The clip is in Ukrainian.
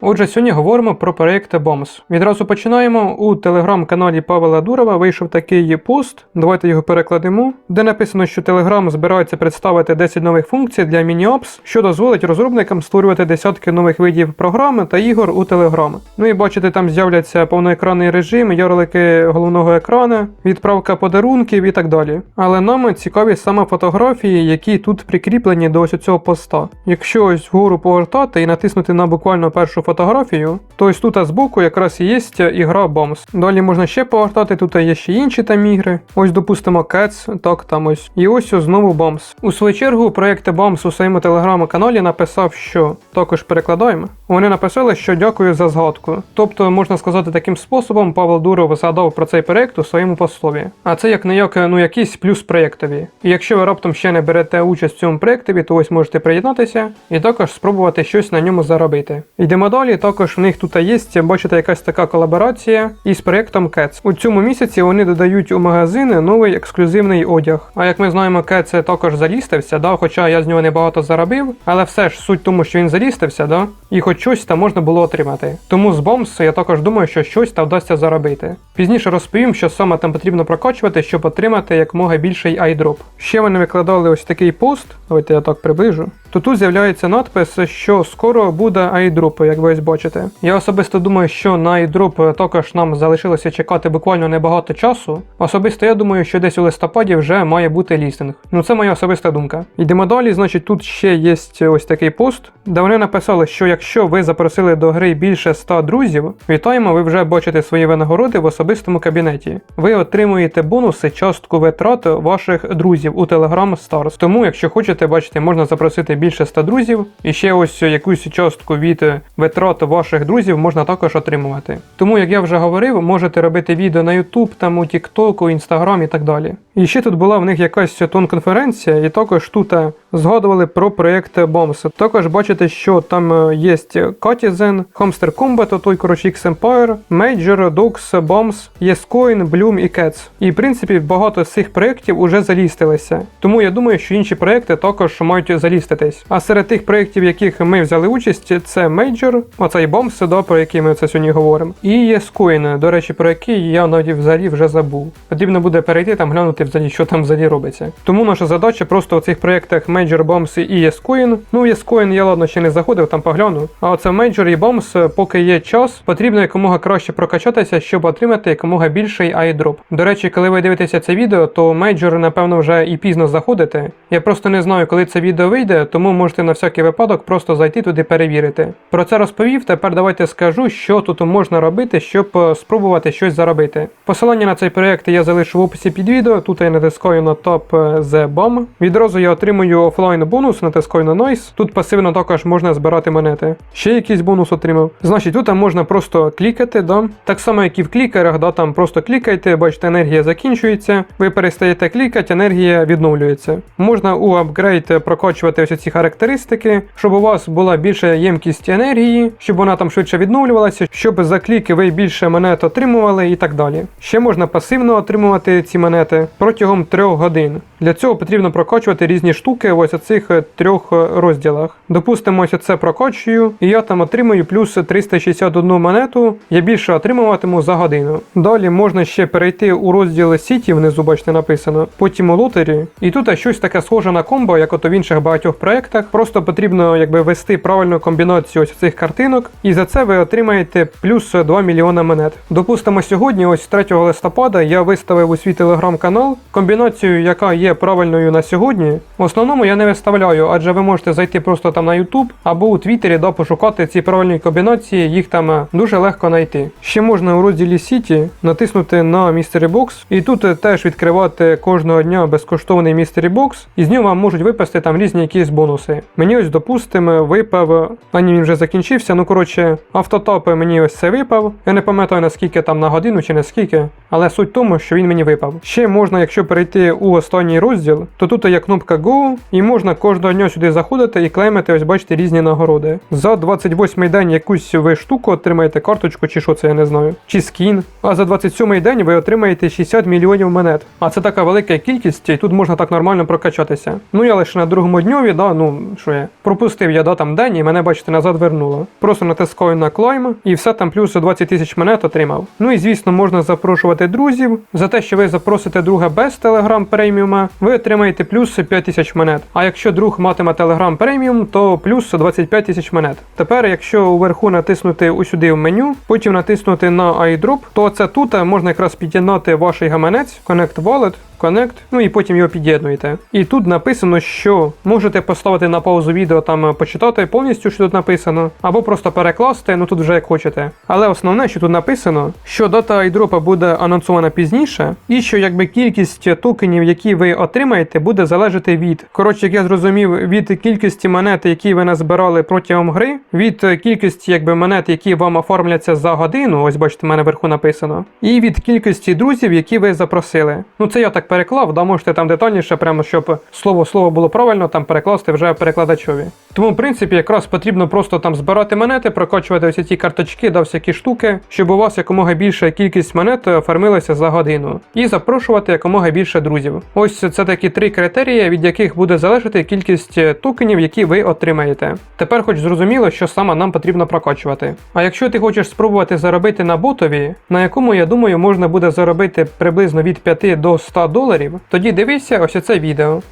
Отже, сьогодні говоримо про проєкт BOMS. Відразу починаємо. У телеграм-каналі Павла Дурова вийшов такий пост, давайте його перекладемо, де написано, що Telegram збирається представити 10 нових функцій для MiniOps, що дозволить розробникам створювати десятки нових видів програми та ігор у Telegram. Ну і бачите, там з'являться повноекранний режим, ярлики головного екрана, відправка подарунків і так далі. Але нам цікаві саме фотографії, які тут прикріплені до ось цього поста. Якщо ось вгору повертати і натиснути на буквально першу фотографію, то ось тут збоку якраз і є ігра BOMS. Далі можна ще повертати, тут є ще інші там ігри. Ось, допустимо, Cats, так там ось. І ось знову BOMS. У свою чергу, проєкт BOMS у своєму телеграм-каналі написав, що також перекладаємо. Вони написали, що дякую за згадку. Тобто, можна сказати, таким способом Павел Дуров згадав про цей проєкт у своєму послові. А це як не як ну якийсь плюс проєктові. І якщо ви раптом ще не берете участь в цьому проєктові, то ось можете приєднатися і також спробувати щось на ньому заробити. Йдемо далі. Також в них тут є, бачите, якась така колаборація із проєктом Cats. У цьому місяці вони додають у магазини новий ексклюзивний одяг. А як ми знаємо, Cats також залістився, да, хоча я з нього небагато заробив, але все ж суть тому, що він залістився, да, і хоч щось там можна було отримати. Тому з Bombs я також думаю, що щось там вдасться заробити. Пізніше розповім, що саме там потрібно прокачувати, щоб отримати якомога більший айдроп. Ще вони викладали ось такий пост, давайте я так приближу. То тут з'являється надпис, що скоро буде айдроп, як ви ось бачите. Я особисто думаю, що на айдроп також нам залишилося чекати буквально небагато часу. Особисто я думаю, що десь у листопаді вже має бути лістинг. Ну це моя особиста думка. Йдемо далі, значить, тут ще є ось такий пост, де вони написали, що якщо ви запросили до гри більше 100 друзів, вітаємо, ви вже бачите свої винагороди в особистому кабінеті. Ви отримуєте бонуси частку витрат ваших друзів у Telegram Stars. Тому, якщо хочете, бачите, можна запросити більше 100 друзів, і ще ось якусь частку від витрат ваших друзів можна також отримувати. Тому, як я вже говорив, можете робити відео на YouTube, там у TikTok, у Instagram і так далі. І ще тут була в них якась тон-конференція, і також тут е, згадували про проєкт BOMS. Також бачите, що там е, є Katizen, Hamster Combat, той коротше X-Empire, Major, Dogs, BOMS, YesCoin, Bloom і Cats. І в принципі багато з цих проєктів уже залістилися. Тому я думаю, що інші проєкти також мають заліститись. А серед тих проєктів, в яких ми взяли участь, це Major, оцей BOMS, да, про який ми це сьогодні говоримо. І YesCoin, до речі, про який я навіть взагалі вже забув. Потрібно буде перейти там глянути взагалі, що там взагалі робиться. Тому наша задача просто в цих проєктах Major, BOMS і YesCoin. Ну, YesCoin я ладно ще не заходив, там погляну. А оце Major і BOMS, поки є час, потрібно якомога краще прокачатися, щоб отримати якомога більший айдроп. До речі, коли ви дивитеся це відео, то Major, напевно, вже і пізно заходите. Я просто не знаю, коли це відео вийде, тому можете на всякий випадок просто зайти туди перевірити. Про це розповів. Тепер давайте скажу, що тут можна робити, щоб е, спробувати щось заробити. Посилання на цей проєкт я залишу в описі під відео. Тут я натискаю на Top The Bomb. Відразу я отримую офлайн бонус, натискаю на Noise. Тут пасивно також можна збирати монети. Ще якийсь бонус отримав. Значить, тут можна просто клікати, да? так само, як і в клікерах, да? там просто клікайте, бачите, енергія закінчується. Ви перестаєте клікати, енергія відновлюється. Можна у апгрейд прокачувати ось ці характеристики, щоб у вас була більша ємкість енергії, щоб вона там швидше відновлювалася, щоб за кліки ви більше монет отримували і так далі. Ще можна пасивно отримувати ці монети протягом 3 годин. Для цього потрібно прокачувати різні штуки ось цих трьох розділах. Допустимо, ось це прокачую, і я там отримую плюс 361 монету, я більше отримуватиму за годину. Далі можна ще перейти у розділ Сіті, внизу бачите написано, потім у лотері. І тут щось таке схоже на комбо, як от в інших багатьох проєктах. Просто потрібно якби ввести правильну комбінацію ось цих картинок, і за це ви отримаєте плюс 2 мільйона монет. Допустимо, сьогодні, ось 3 листопада, я виставив у свій телеграм-канал комбінацію, яка є правильною на сьогодні. В основному я не виставляю, адже ви можете зайти просто там на YouTube або у Твіттері да, пошукати ці правильні комбінації, їх там е, дуже легко знайти. Ще можна у розділі Сіті натиснути на Mystery Box, і тут е, теж відкривати кожного дня безкоштовний Mystery Box, і з нього вам можуть випасти там різні якісь бонуси. Мені ось, допустимо, випав, ані він вже закінчився. Ну коротше, автотопи мені ось це випав. Я не пам'ятаю наскільки там на годину чи наскільки, але суть в тому, що він мені випав. Ще можна, якщо перейти у останній останній розділ, то тут є кнопка Go, і можна кожного дня сюди заходити і клеймити, ось бачите, різні нагороди. За 28 день якусь ви штуку отримаєте карточку, чи що це я не знаю, чи скін. А за 27 день ви отримаєте 60 мільйонів монет. А це така велика кількість, і тут можна так нормально прокачатися. Ну я лише на другому дньові, да, ну що я, пропустив я да, там день і мене, бачите, назад вернуло. Просто натискаю на клайм і все там плюс 20 тисяч монет отримав. Ну і звісно, можна запрошувати друзів. За те, що ви запросите друга без Telegram преміума, ви отримаєте плюс 5 тисяч монет. А якщо друг матиме Telegram преміум, то плюс 25 тисяч монет. Тепер, якщо уверху натиснути усюди в меню, потім натиснути на iDrop, то це тут можна якраз під'єднати ваш гаманець, Connect Wallet, Connect, ну і потім його під'єднуєте. І тут написано, що можете поставити на паузу відео, там почитати повністю, що тут написано, або просто перекласти, ну тут вже як хочете. Але основне, що тут написано, що дата айдропа буде анонсована пізніше, і що якби кількість токенів, які ви отримаєте, буде залежати від. Коротше, як я зрозумів, від кількості монет, які ви назбирали протягом гри, від кількості якби монет, які вам оформляться за годину, ось бачите, в мене вверху написано, і від кількості друзів, які ви запросили. Ну це я так переклав, да можете там детальніше, прямо щоб слово слово було правильно, там перекласти вже перекладачові. Тому, в принципі, якраз потрібно просто там збирати монети, прокачувати ось ці карточки да всякі штуки, щоб у вас якомога більша кількість монет оформилася за годину, і запрошувати якомога більше друзів. Ось це такі три критерії, від яких буде залежати кількість токенів, які ви отримаєте. Тепер хоч зрозуміло, що саме нам потрібно прокачувати. А якщо ти хочеш спробувати заробити на ботові, на якому я думаю можна буде заробити приблизно від 5 до 100 доларів, тоді дивися ось це відео.